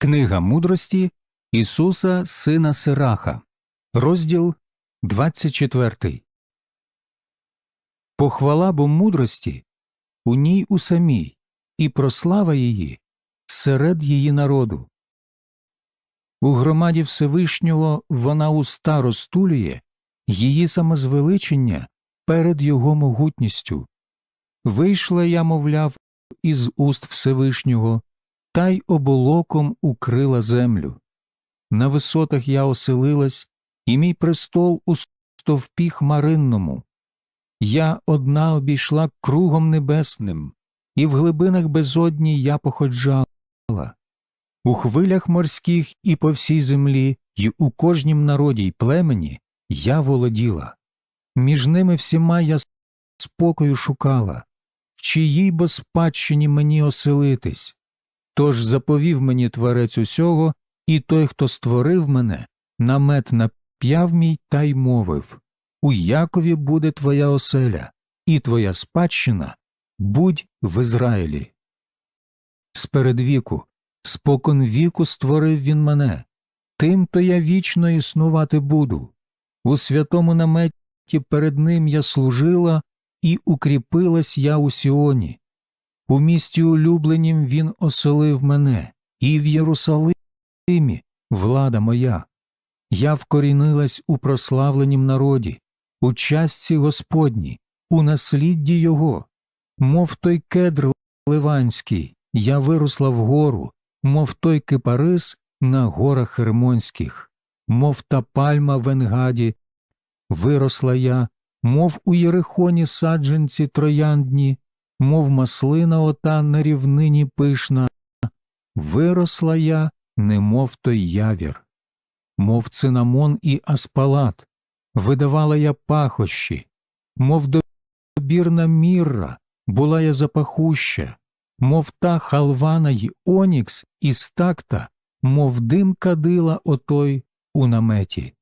Книга мудрості Ісуса Сина Сираха, розділ 24. Похвала бо мудрості у ній у самій, і прослава її серед її народу. У громаді Всевишнього вона уста розтулює, її самозвеличення перед його могутністю. Вийшла я, мовляв, із уст Всевишнього, та й оболоком укрила землю. На висотах я оселилась, і мій престол у стовпі хмаринному. Я одна обійшла кругом небесним, і в глибинах безодні я походжала. У хвилях морських і по всій землі, і у кожнім народі й племені я володіла. Між ними всіма я спокою шукала, в чиїй бо спадщині мені оселитись. Тож заповів мені творець усього, і той, хто створив мене, намет нап'яв мій та й мовив У Якові буде твоя оселя, і твоя спадщина будь в Ізраїлі. Спередвіку, спокон віку створив він мене, тим то я вічно існувати буду. У святому наметі перед ним я служила і укріпилась я у Сіоні. У місті улюбленім він оселив мене, і в Єрусалимі влада моя. Я вкорінилась у прославленім народі, у частці Господній, у наслідді його, мов той кедр ливанський, я виросла вгору, мов той кипарис на горах Хермонських, мов та пальма в Енгаді, виросла я, мов у Єрихоні саджанці трояндні, мов маслина ота на рівнині пишна, виросла я, немов той явір, мов цинамон і аспалат, видавала я пахощі, мов добірна мірра, була я запахуща, мов та халвана й онікс і стакта, мов дим кадила отой у наметі.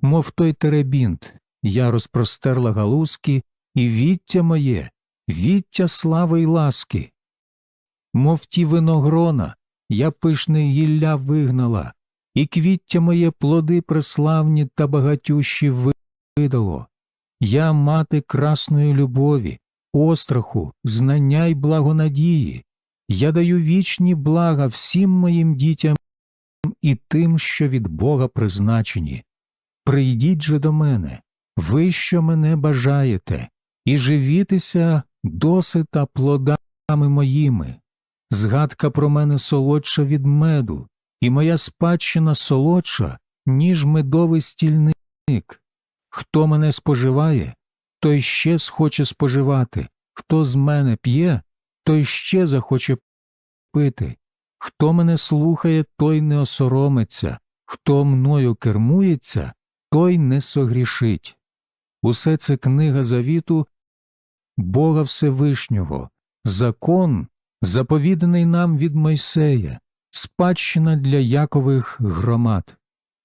Мов той теребінт, я розпростерла галузки, і віття моє, віття слави й ласки. Мов ті виногрона, я пишне гілля вигнала, і квіття моє плоди преславні та багатющі видало. Я мати красної любові, остраху, знання й благонадії. Я даю вічні блага всім моїм дітям і тим, що від Бога призначені. Прийдіть же до мене, ви, що мене бажаєте, і живітеся досита плодами моїми. Згадка про мене солодша від меду, і моя спадщина солодша, ніж медовий стільник. Хто мене споживає, той ще схоче споживати, хто з мене п'є, той ще захоче пити. Хто мене слухає, той не осоромиться, хто мною кермується, той не согрішить. Усе це книга завіту Бога Всевишнього, закон, заповіданий нам від Мойсея, спадщина для Якових громад.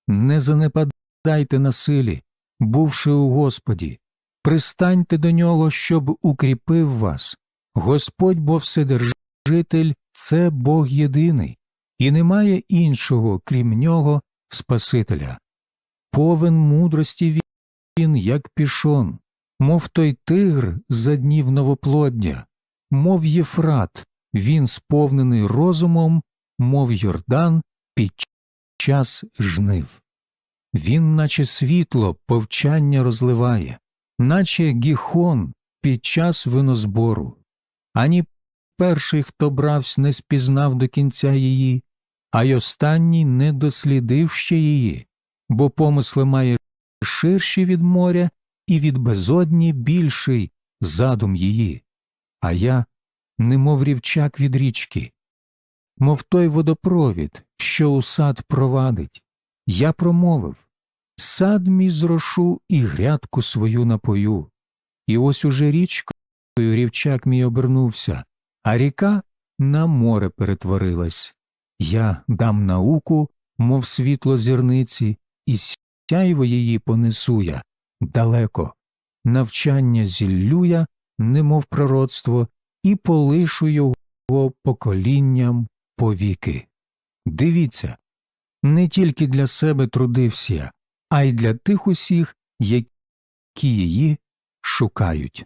Не занепадайте на силі, бувши у Господі, пристаньте до нього, щоб укріпив вас. Господь бо Вседержитель це Бог єдиний, і немає іншого, крім нього, Спасителя. Повен мудрості він, як пішон, мов той тигр за днів новоплодня, мов Єфрат, він сповнений розумом, мов Йордан під час жнив. Він, наче світло, повчання розливає, наче гіхон під час винозбору. Ані перший, хто бравсь, не спізнав до кінця її, а й останній не дослідив ще її, бо помисли має ширші від моря і від безодні більший задум її, а я, немов рівчак від річки, мов той водопровід, що у сад провадить, я промовив сад мій зрошу і грядку свою напою, і ось уже річкою рівчак мій обернувся, а ріка на море перетворилась. Я дам науку, мов світло зірниці, і сяйво її понесу я далеко, навчання зіллюя, немов пророцтво, і полишу його поколінням повіки. Дивіться, не тільки для себе трудився, а й для тих усіх, які її шукають.